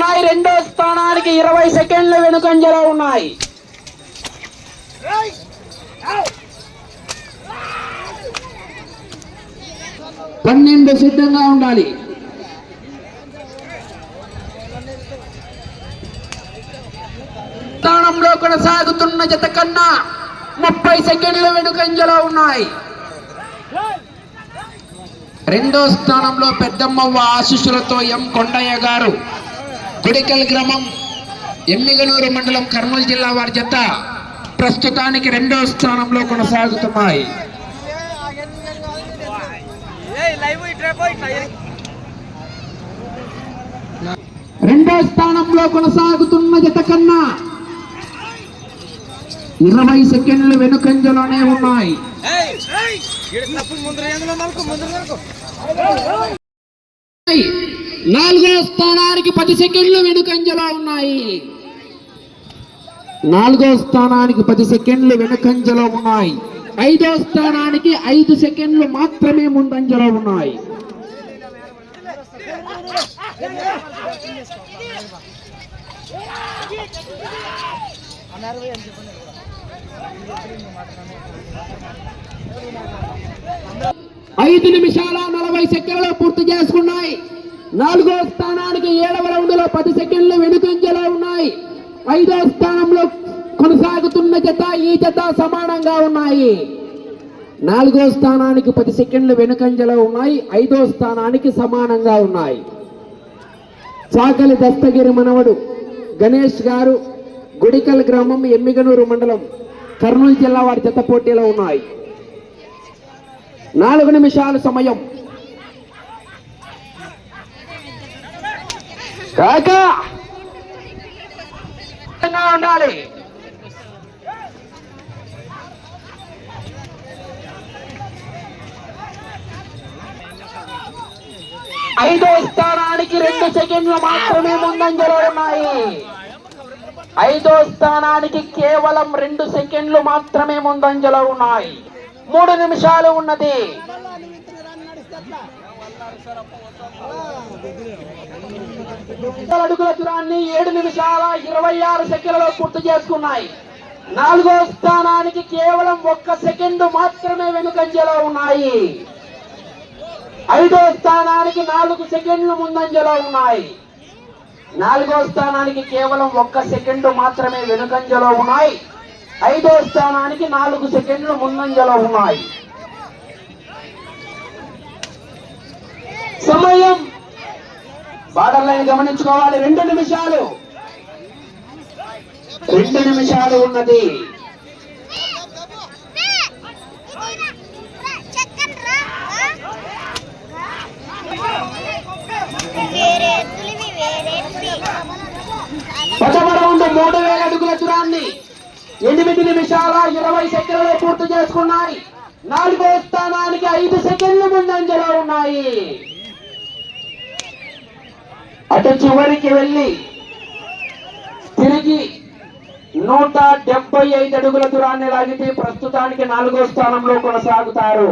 ఉన్నాయి. రెండో స్థానానికి ఇరవై సెకండ్ల వెనుకంజలో ఉన్నాయి. పన్నెండు సిద్ధంగా ఉండాలి. స్థానంలో కొనసాగుతున్న జత కన్నా ముప్పై సెకండ్ల వెనుకంజలో ఉన్నాయి. రెండో స్థానంలో పెద్దమ్మవ్వ ఆశీస్సులతో ఎం కొండయ్య గారు. గుడికల్ గ్రామం ఎమ్మిగనూరు మండలం కర్నూలు జిల్లా వారి జత ప్రస్తుతానికి రెండో స్థానంలో కొనసాగుతున్నాయి రెండో స్థానంలో కొనసాగుతున్న జత కన్నా ఇరవై సెకండ్లు వెనుకంజలోనే ఉన్నాయి నాలుగో స్థానానికి పది సెకండ్లు వెనుకంజలో ఉన్నాయి. నాలుగో స్థానానికి పది సెకండ్లు వెనుకంజలో ఉన్నాయి. ఐదో స్థానానికి ఐదు సెకండ్లు మాత్రమే ముందంజలో ఉన్నాయి. ఐదు నిమిషాల నలభై సెకండ్లు పూర్తి చేసుకున్నాయి. నాలుగో స్థానానికి ఏడవ రౌండ్లో పది సెకండ్లు వెనుకంజలో ఉన్నాయి. ఐదో స్థానంలో కొనసాగుతున్న జత ఈ జత సమానంగా ఉన్నాయి. నాలుగో స్థానానికి పది సెకండ్లు వెనుకంజలో ఉన్నాయి. ఐదో స్థానానికి సమానంగా ఉన్నాయి. చాకలి దస్తగిరి మనవడు గణేష్ గారు గుడికల్ గ్రామం ఎమ్మిగనూరు మండలం కర్నూలు జిల్లా వారి జత పోటీలో ఉన్నాయి. నాలుగు నిమిషాల సమయం. కాకా ఉండాలి. ఐదో స్థానానికి రెండు సెకండ్లు మాత్రమే ముందంజలో ఉన్నాయి. ఐదో స్థానానికి కేవలం రెండు సెకండ్లు మాత్రమే ముందంజలో ఉన్నాయి. మూడు నిమిషాలు ఉన్నది. అడుగుల దూరాన్ని ఏడు నిమిషాల ఇరవై ఆరు సెకండ్లలో పూర్తి చేసుకున్నాయి. నాలుగో స్థానానికి కేవలం ఒక్క సెకండ్ మాత్రమే వెనుకంజలో ఉన్నాయి. ఐదో స్థానానికి నాలుగు సెకండ్లు ముందంజలో ఉన్నాయి. నాలుగో స్థానానికి కేవలం ఒక్క సెకండ్ మాత్రమే వెనుకంజలో ఉన్నాయి. ఐదో స్థానానికి నాలుగు సెకండ్లు ముందంజలో ఉన్నాయి సమయం బార్డర్ లైన్ గమనించుకోవాలి. రెండు నిమిషాలు. రెండు నిమిషాలు ఉన్నది. వేరే మూడు వేల అడుగుల దూరాన్ని. ఎనిమిది నిమిషాల ఇరవై సెకండ్లు పూర్తి చేసుకున్నాయి. నాలుగో స్థానానికి ఐదు సెకండ్లు ముందంజలో ఉన్నాయి. అటు చివరికి వెళ్ళి తిరిగి నూట డెబ్బై ఐదు అడుగుల దూరాన్ని లాగితే ప్రస్తుతానికి నాలుగో స్థానంలో కొనసాగుతారు.